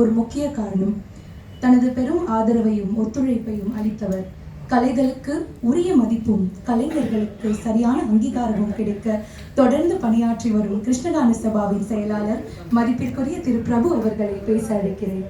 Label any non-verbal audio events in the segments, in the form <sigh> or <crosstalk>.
ஒரு முக்கிய காரணம். தனது பெரும் ஆதரவையும் ஒத்துழைப்பையும் அளித்தவர். கலைகளுக்கு உரிய மதிப்பும் கலைஞர்களுக்கு சரியான அங்கீகாரமும் கிடைக்க தொடர்ந்து பணியாற்றி வரும் கிருஷ்ணகான சபாவின் செயலாளர் மதிப்பிற்குரிய திரு பிரபு அவர்களை பேச அழைக்கிறேன்.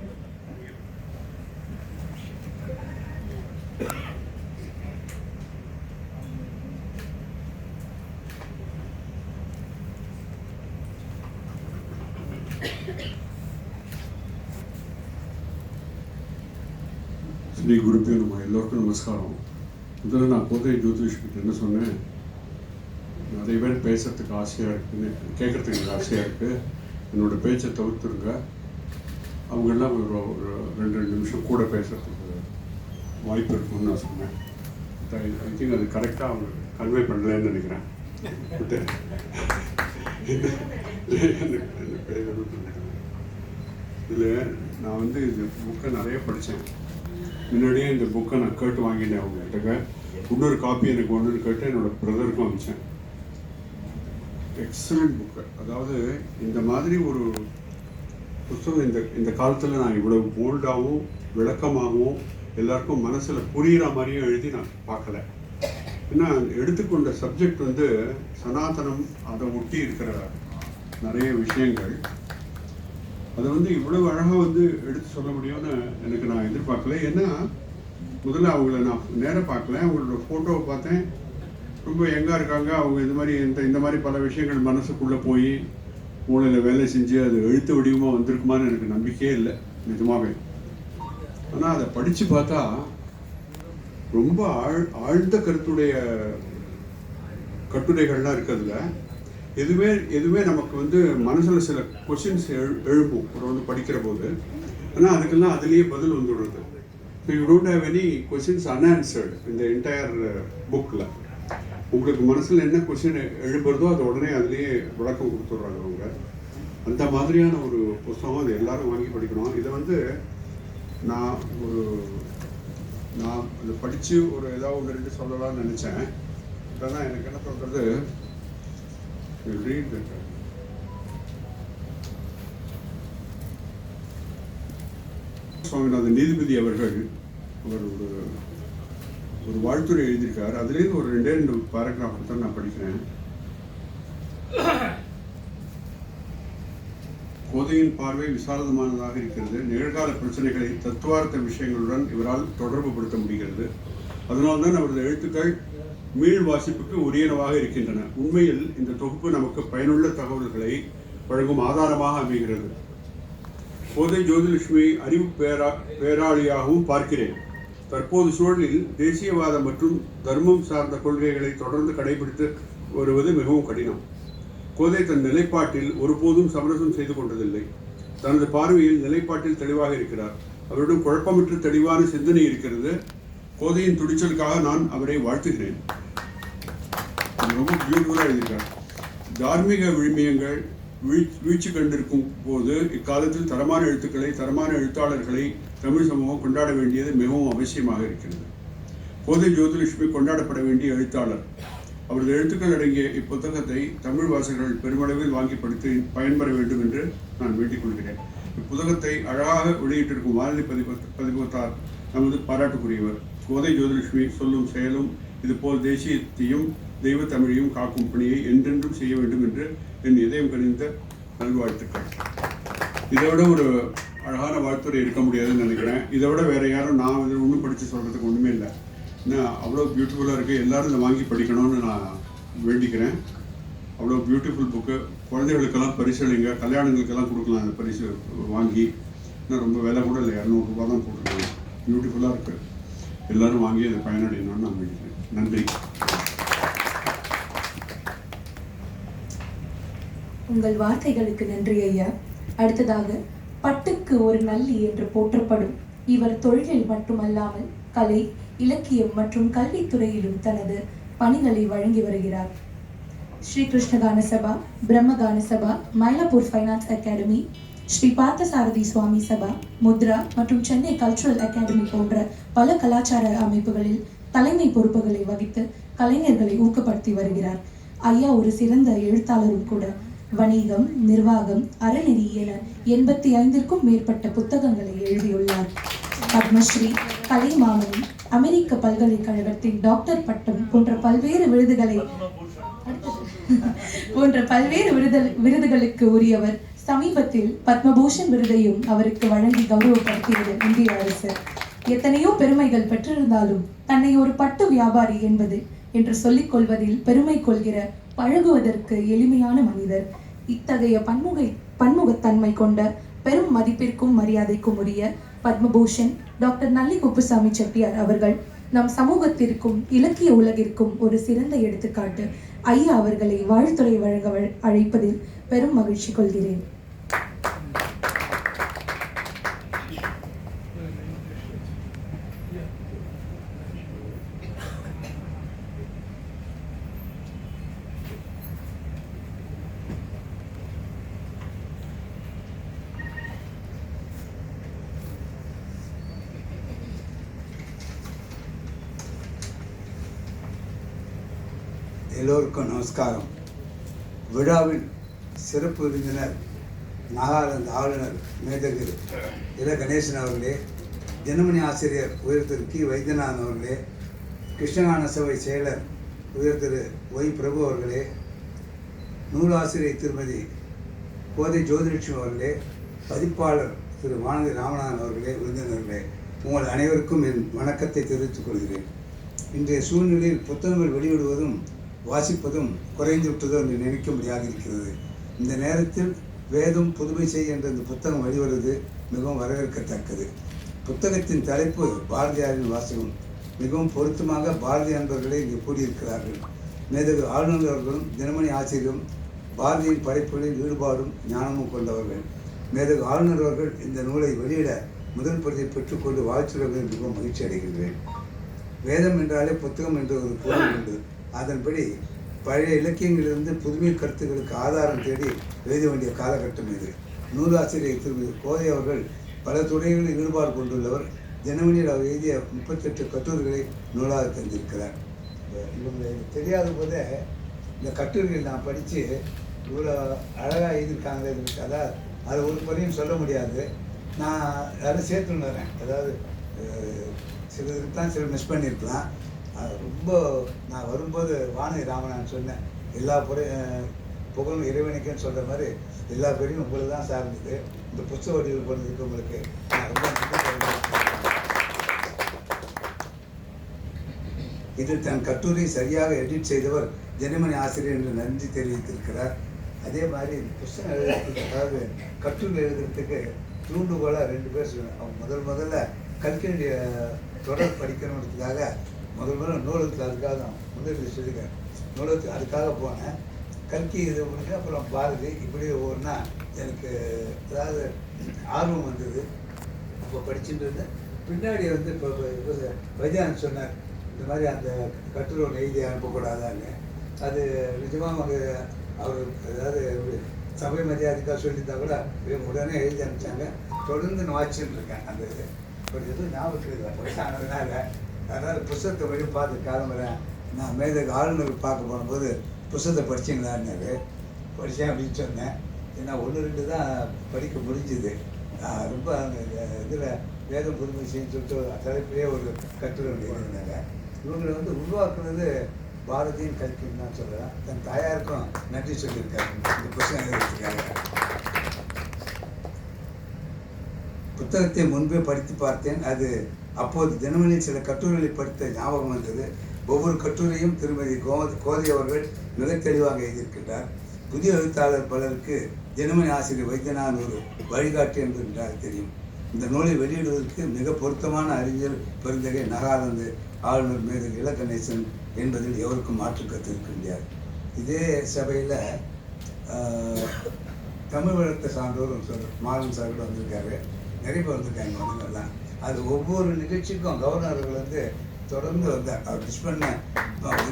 ஸ்ரீ குருப்பே நம்ம எல்லோருக்கும் நமஸ்காரம். முதல்ல நான் கோதை ஜோதிஷ்கிட்ட என்ன சொன்னேன்? நிறைய பேர் பேசுறதுக்கு ஆசையாக இருக்குன்னு கேட்குறதுக்கு எனக்கு ஆசையாக இருக்குது என்னோட பேச்சை தவிர்த்துருங்க. அவங்கெல்லாம் ஒரு ஒரு ரெண்டு ரெண்டு நிமிஷம் கூட பேசுறதுக்கு வாய்ப்பு இருக்கும்னு நான் சொன்னேன். ஐ திங்க் அது கரெக்டாக அவங்க கன்வே பண்ணலன்னு நினைக்கிறேன். <laughs> இதில் நான் வந்து இந்த புக்கை நிறைய படித்தேன் முன்னாடியே இந்த புக்கை நான் கேட்டு வாங்கினேன் அவங்ககிட்ட இன்னொரு காப்பி எனக்கு ஒன்று கேட்டு என்னோட பிரதருக்கும் அமைச்சேன். எக்ஸலண்ட் புக்கு அதாவது இந்த மாதிரி ஒரு புத்தகம் இந்த இந்த காலத்தில் நான் இவ்வளவு போல்டாகவும் விளக்கமாகவும் எல்லாருக்கும் மனசில் புரிகிற மாதிரியும் எழுதி நான் பார்க்கல. ஏன்னா எடுத்துக்கொண்ட சப்ஜெக்ட் வந்து சனாதனம் அதை ஒட்டி இருக்கிற நிறைய விஷயங்கள். அதை வந்து இவ்வளவு அழகாக வந்து எடுத்து சொல்ல முடியும்னு எனக்கு நான் எதிர்பார்க்கல. ஏன்னா முதல்ல அவங்கள நான் நேராக பார்க்கல. அவங்களோட ஃபோட்டோவை பார்த்தேன். ரொம்ப எங்கே இருக்காங்க. அவங்க இந்த மாதிரி இந்த இந்த மாதிரி பல விஷயங்கள் மனசுக்குள்ளே போய் மூளையில் வேலை செஞ்சு அது எழுத்து வடிவமாக வந்திருக்குமான்னு எனக்கு நம்பிக்கையே இல்லை நிஜமாகவே ஆனால் அதை படித்து பார்த்தா ரொம்ப ஆழ் ஆழ்ந்த கருத்துடைய கட்டுரைகள்லாம் இருக்கிறதுல எதுவுமே எதுவுமே நமக்கு வந்து மனசில் சில கொஷின்ஸ் எழு எழுப்பும் ஒரு வந்து படிக்கிற போது ஆனால் அதுக்கெல்லாம் அதுலேயே பதில் வந்துடுறது so you don't have any questions unanswered இந்த என்டையர் புக்கில் உங்களுக்கு மனசில் என்ன கொஷின் எழுப்புறதோ அது உடனே அதுலேயே விளக்கம் கொடுத்துட்றாங்க அவங்க. அந்த மாதிரியான ஒரு புஸ்தகம் அது எல்லாரும் வாங்கி படிக்கணும். இதை வந்து நான் ஒரு நான் அதை படித்து ஒரு ஏதாவது ஒன்று ரெண்டு சொல்லலாம்னு நினச்சேன். இதெல்லாம் எனக்கு என்ன சொல்கிறது ரீட் சுவாமிநாதன் நீதிபதி அவர்கள் அவர் ஒரு ஒரு வாழ்த்துறை எழுதியிருக்கார். அதுலேருந்து ஒரு ரெண்டே ரெண்டு பேராகிராஃப் தான் நான் படிக்கிறேன். கோதையின் பார்வை விசாலமானதாக இருக்கிறது. நிகழ்கால பிரச்சனைகளை தத்துவார்த்த விஷயங்களுடன் இவரால் தொடர்பு படுத்த முடிகிறது. அதனால்தான் அவரது எழுத்துக்கள் மீள் வாசிப்புக்கு உரியனவாக இருக்கின்றன. உண்மையில் இந்த தொகுப்பு நமக்கு பயனுள்ள தகவல்களை வழங்கும் ஆதாரமாக அமைகிறது. கோதை ஜோதிலட்சுமி அறிவு பேரா பேராளியாகவும் பார்க்கிறேன். தற்போது சூழலில் தேசியவாதம் மற்றும் தர்மம் சார்ந்த கொள்கைகளை தொடர்ந்து கடைபிடித்து வருவது மிகவும் கடினம். கோதை தன் நிலைப்பாட்டில் ஒருபோதும் சமரசம் செய்து கொண்டதில்லை. தனது பார்வையில் நிலைப்பாட்டில் தெளிவாக இருக்கிறார். அவரிடம் குழப்பமற்ற தெளிவான சிந்தனை இருக்கிறது. கோதையின் துடிச்சலுக்காக நான் அவரை வாழ்த்துகிறேன். ரொம்ப பியூட்டிஃபுல்லாக எழுதியிருக்கார். தார்மீக விழுமியங்கள் வீழ் வீழ்ச்சி கண்டிருக்கும் போது இக்காலத்தில் தரமான எழுத்துக்களை தரமான எழுத்தாளர்களை தமிழ் சமூகம் கொண்டாட வேண்டியது மிகவும் அவசியமாக இருக்கிறது. கோதை ஜோதிலட்சுமி கொண்டாடப்பட வேண்டிய எழுத்தாளர். அவரது எழுத்துக்கள் அடங்கிய இப்புத்தகத்தை தமிழ் வாசகர்கள் பெருமளவில் வாங்கி படித்து பயன்பெற வேண்டும் என்று நான் வேண்டிக் கொள்கிறேன். இப்புத்தகத்தை அழகாக வெளியிட்டிருக்கும் வானொலி பதிப்ப பதிப்பகத்தார் நமது பாராட்டுக்குரியவர். கோதை ஜோதிலட்சுமி சொல்லும் செயலும் இதுபோல் தேசியத்தையும் தெய்வ தமிழையும் காக்கும் பணியை என்றென்றும் செய்ய வேண்டும் என்று என் இதயம் கணிந்த நல்வாழ்த்துக்கள். இதோட ஒரு அழகான வாழ்த்துறை இருக்க முடியாதுன்னு நினைக்கிறேன். இதை விட வேற யாரும் நான் வந்து ஒன்றும் படித்து சொல்கிறதுக்கு ஒன்றுமே இல்லை. ஏன்னா அவ்வளோ பியூட்டிஃபுல்லாக இருக்குது எல்லாரும் இதை வாங்கி படிக்கணும்னு நான் வேண்டிக்கிறேன். அவ்வளோ பியூட்டிஃபுல் புக்கு குழந்தைகளுக்கெல்லாம் பரிசளிங்க கல்யாணங்களுக்கெல்லாம் கொடுக்கலாம் அந்த பரிசு வாங்கி. இன்னும் ரொம்ப விலை கூட இல்லை. இரநூறுபா தான் போட்டிருக்காங்க. பியூட்டிஃபுல்லாக இருக்குது எல்லாரும் வாங்கி அதை பயனடையணும்னு நான் நினைக்கிறேன். நன்றி. உங்கள் வார்த்தைகளுக்கு நன்றி ஐயா. அடுத்ததாக பட்டுக்கு ஒரு நல்லி என்று போற்றப்படும் இவர் தொழிலில் மட்டுமல்லாமல் கலை இலக்கியம் மற்றும் கல்வித்துறையிலும் தனது பணிகளை வழங்கி வருகிறார். ஸ்ரீ கிருஷ்ண கான சபா பிரம்ம கான சபா மயிலாப்பூர் ஃபைனான்ஸ் அகாடமி ஸ்ரீ பார்த்தசாரதி சுவாமி சபா முத்ரா மற்றும் சென்னை கல்ச்சுரல் அகாடமி போன்ற பல கலாச்சார அமைப்புகளில் தலைமை பொறுப்புகளை வகித்து கலைஞர்களை ஊக்கப்படுத்தி வருகிறார். ஐயா ஒரு சிறந்த எழுத்தாளரும் கூட. வணிகம் நிர்வாகம் அறநெறி என எண்பத்தி ஐந்திற்கும் மேற்பட்ட புத்தகங்களை எழுதியுள்ளார். பத்மஸ்ரீ கலைமாமணி அமெரிக்க பல்கலைக்கழகத்தின் டாக்டர் பட்டம் போன்ற பல்வேறு விருதுகளை <laughs> போன்ற பல்வேறு விருதல் விருதுகளுக்கு உரியவர் சமீபத்தில் பத்மபூஷன் விருதையும் அவருக்கு வழங்கி கௌரவப்படுத்தியது இந்திய அரசு. எத்தனையோ பெருமைகள் பெற்றிருந்தாலும் தன்னை ஒரு பட்டு வியாபாரி என்பது என்று சொல்லிக் கொள்வதில் பெருமை கொள்கிற பழகுவதற்கு எளிமையான மனிதர். இத்தகைய பன்முகை பன்முகத்தன்மை கொண்ட பெரும் மதிப்பிற்கும் மரியாதைக்கும் உரிய பத்மபூஷன் டாக்டர் நல்லி குப்புசாமி செட்டியார் அவர்கள் நம் சமூகத்திற்கும் இலக்கிய உலகிற்கும் ஒரு சிறந்த எடுத்துக்காட்டு. ஐயா அவர்களை வாழ்த்துறை வழங்க அழைப்பதில் பெரும் மகிழ்ச்சி கொள்கிறேன். எல்லோருக்கும் நமஸ்காரம். விழாவின் சிறப்பு விருந்தினர் நாகாலாந்து ஆளுநர் மேதகு இல கணேசன் அவர்களே தினமணி ஆசிரியர் உயர் திரு கி. வைத்தியநாதன் அவர்களே கிருஷ்ணகான சபை செயலர் உயர் திரு ஒய். பிரபு அவர்களே நூலாசிரியர் திருமதி கோதை ஜோதிலட்சுமி அவர்களே பதிப்பாளர் திரு வானதி ராமநாதன் அவர்களே விருந்தினர்களே உங்கள் அனைவருக்கும் என் வணக்கத்தை தெரிவித்துக் கொள்கிறேன். இன்றைய சூழ்நிலையில் புத்தகங்கள் வெளியிடுவதும் வாசிப்பதும் குறைந்து விட்டதோ என்று நினைக்க முடியாது இருக்கிறது. இந்த நேரத்தில் வேதம் புதுமை செய் என்ற இந்த புத்தகம் வெளிவருவது மிகவும் வரவேற்கத்தக்கது. புத்தகத்தின் தலைப்பு பாரதியாரின் வாசகம். மிகவும் பொருத்தமாக பாரதி அன்பர்களே இங்கே கூடியிருக்கிறார்கள். மேதகு ஆளுநர் அவர்களும் தினமணி ஆசிரியரும் பாரதியின் படைப்புகளில் ஈடுபாடும் ஞானமும் கொண்டவர்கள். மேதகு ஆளுநர் அவர்கள் இந்த நூலை வெளியிட முதல் பிரதியை பெற்றுக்கொண்டு வாழ்த்துறவர்கள் மிகவும் மகிழ்ச்சி அடைகின்றேன் வேதம் என்றாலே புத்தகம் என்ற ஒரு பொருள் உண்டு. அதன்படி பழைய இலக்கியங்களிலிருந்து புதுமை கருத்துக்களுக்கு ஆதாரம் தேடி எழுத வேண்டிய காலகட்டம் இது. நூலாசிரியர் திருமதி கோதை அவர்கள் பல துறைகளில் ஈடுபாடு கொண்டுள்ளவர். தினமணியில் அவர் எழுதிய முப்பத்தெட்டு கட்டுரைகளை நூலாக தந்திருக்கிறார். இவங்களுக்கு தெரியாத போதே இந்த கட்டுரைகள் நான் படித்து இவ்வளோ அழகாக எழுதியிருக்காங்களே இருக்கு அதாவது அது ஒரு முறையும் சொல்ல முடியாது. நான் அதை சேர்த்துன்னு வரேன் அதாவது அஹ், சிலருக்கு தான் சில மிஸ் பண்ணியிருக்கலாம். அது ரொம்ப நான் வரும்போது வானதி ராமநாதன் சொன்னேன் எல்லா புற புகழும் இறைவனுக்குன்னு சொல்கிற மாதிரி எல்லா பேரையும் உங்களுக்கு தான் சார்ந்தது இந்த புஸ்தக வடிவில் பண்ணதுக்கு உங்களுக்கு நான் ரொம்ப இதில் தன் கட்டுரை சரியாக எடிட் செய்தவர் தினமணி ஆசிரியர் என்று நன்றி தெரிவித்திருக்கிறார். அதே மாதிரி புஸ்தகம் எழுதுறதுக்கு அதாவது கட்டுரை எழுதுறதுக்கு தூண்டுகோலாக ரெண்டு பேர் சொன்னாங்க. அவங்க முதல் முதல்ல கல்கியுடைய தொடர் படிக்கணுன்றதுக்காக முதல் முதல்ல நூலகத்துக்கு அதுக்காக தான் முதலில் சொல்லிக்கிறேன் நூலகத்துக்கு அதுக்காக போனேன். கல்கி இது முடிஞ்சு அப்புறம் பாரதி இப்படி ஒவ்வொன்றா எனக்கு அதாவது ஆர்வம் வந்தது. அப்போ படிச்சுட்டு இருந்தேன். பின்னாடி வந்து இப்போ வைத்தியானந்த் சொன்னார் இந்த மாதிரி அந்த கட்டுரை ஒன்று எழுதி அனுப்பக்கூடாதான்னு. அது நிஜமாக அவங்க அவர் அதாவது சபை மரியாதைக்காக சொல்லியிருந்தா கூட இவங்க உடனே எழுதி அனுப்பிச்சாங்க. தொடர்ந்து நான் வாட்சின்னு இருக்கேன் அந்த இது. ஒரு எதுவும் ஞாபகத்தில் இல்லை வயசானதுனால அதனால் புஸ்தகத்தை வழி பார்த்து கிளம்புறேன் நான் மேதகு ஆளுநர் பார்க்க போகும்போது புஸ்தகத்தை படிச்சிங்களான்னாரு. படித்தேன் அப்படின்னு சொன்னேன். ஏன்னா ஒன்று ரெண்டு தான் படிக்க முடிஞ்சுது. நான் ரொம்ப அந்த இதில் வேதம் புதுமை சொல்லிட்டு தலைப்பிலே ஒரு கட்டுரை ஒன்று இவங்களை வந்து உருவாக்குனது பாரதியும் கல்கின்னு தான் சொல்கிறேன் தன் தாயாருக்கும் நன்றி சொல்லியிருக்காரு. இந்த புத்தகம் எழுதியிருக்காங்க. புத்தகத்தை முன்பே படித்து பார்த்தேன். அது அப்போது தினமணியில் சில கட்டுரைகளை படித்த ஞாபகம் வந்தது. ஒவ்வொரு கட்டுரையும் திருமதி கோமதி கோதை அவர்கள் மிக தெளிவாக எழுதியிருக்கின்றார். புதிய எழுத்தாளர் பலருக்கு தினமணி ஆசிரியர் வைத்தியநாதன் ஒரு வழிகாட்டி என்று தெரியும். இந்த நூலை வெளியிடுவதற்கு மிக பொருத்தமான அறிஞர் பெருந்தகை நகானந்து ஆளுநர் மேதகு இலக்கணேசன் என்பதில் எவருக்கும் மாற்று கருத்து இருக்கின்றார் இதே சபையில் தமிழ் வளர்த்த சான்றோர் சொல்ற மாறன் சார்கள் வந்திருக்காரு. நிறைய பேர் வந்திருக்காங்க வந்தவங்கெல்லாம் அது ஒவ்வொரு நிகழ்ச்சிக்கும் கவர்னர் வந்து தொடர்ந்து வந்தார். அவர் மிஸ் பண்ண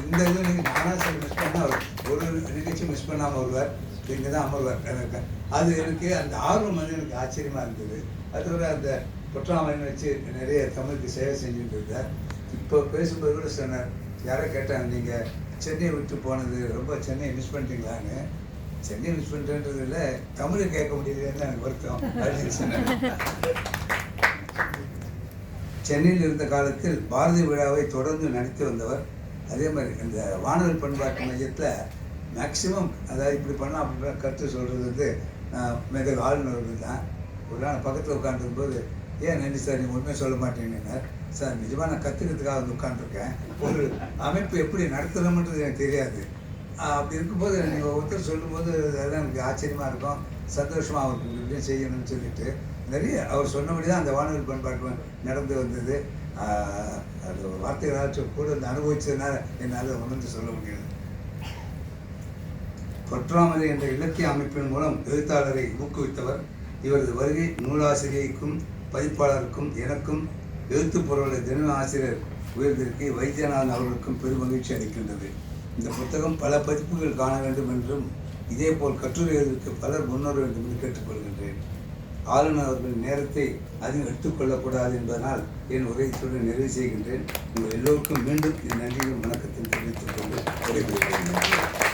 இந்த இது நீங்கள் நானாக சரி மிஸ் பண்ண அவர் ஒரு நிகழ்ச்சி மிஸ் பண்ணாமல் வருவார். இங்கே தான் அமர்வார். எனக்கு அது எனக்கு அந்த ஆர்வம் வந்து எனக்கு ஆச்சரியமாக இருந்தது. அதோட அந்த பொற்றாமலைன்னு வச்சு நிறைய தமிழுக்கு சேவை செஞ்சுட்டு இருந்தார். இப்போ பேசும்போது கூட சொன்னார் யாரோ கேட்டாங்க நீங்கள் சென்னை விட்டு போனது ரொம்ப சென்னை மிஸ் பண்ணிட்டீங்களான்னு? சென்னை மிஸ் பண்ணுறதுல தமிழை கேட்க முடியலன்னு எனக்கு வருத்தம். அப்படின்னு சொன்னேன் சென்னையில் இருந்த காலத்தில் பாரதி விழாவை தொடர்ந்து நடத்தி வந்தவர் அதே மாதிரி இந்த வானொலி பண்பாட்டு மையத்தில் மேக்சிமம் அதாவது இப்படி பண்ணால் அப்படி கருத்து சொல்கிறது வந்து நான் மிக ஆளுநர்கள் தான். ஒரு நாள் பக்கத்தில் உட்காந்துருக்கும்போது ஏன் நன்றி சார் நீங்கள் உண்மையை சொல்ல மாட்டேங்கன்னார் சார் நிஜமாக நான் கற்றுக்கிறதுக்காக வந்து உட்காந்துருக்கேன் ஒரு அமைப்பு எப்படி நடத்தணும்ன்றது எனக்கு தெரியாது. அப்படி இருக்கும்போது நீங்கள் ஒருத்தர் சொல்லும்போது அதெல்லாம் எனக்கு ஆச்சரியமாக இருக்கும். சந்தோஷமாக அவருக்கு இப்படியும் செய்யணும்னு சொல்லிட்டு நிறைய அவர் சொன்னபடி தான் அந்த வானொலி பண்பாட்டு நடந்து வந்தது. ஆஹ் அது வார்த்தைகளாச்சும் கூட வந்து அனுபவிச்சதுனால என்னால் உணர்ந்து சொல்ல முடியாது பொற்றாமரை என்ற இலக்கிய அமைப்பின் மூலம் எழுத்தாளரை ஊக்குவித்தவர். இவரது வருகை நூலாசிரியைக்கும் பதிப்பாளருக்கும் எனக்கும் எழுத்து பொருளை தின ஆசிரியர் உயர்ந்திருக்கு. வைத்தியநாதன் அவர்களுக்கும் பெரும் மகிழ்ச்சி அளிக்கின்றது. இந்த புத்தகம் பல பதிப்புகள் காண வேண்டும் என்றும் இதேபோல் கட்டுரை எழுதுவதற்கு பலர் முன்வர வேண்டும் என்று கேட்டுக்கொள்கின்றேன். ஆளுநர் அவர்களின் நேரத்தை அதிகம் எடுத்துக்கொள்ளக்கூடாது என்பதனால் என் உரையத்துடன் நிறைவு செய்கின்றேன். உங்கள் எல்லோருக்கும் மீண்டும் என் நன்றியும் வணக்கத்தையும் தெரிவித்துக் கொண்டு விடைபெறுகிறேன்.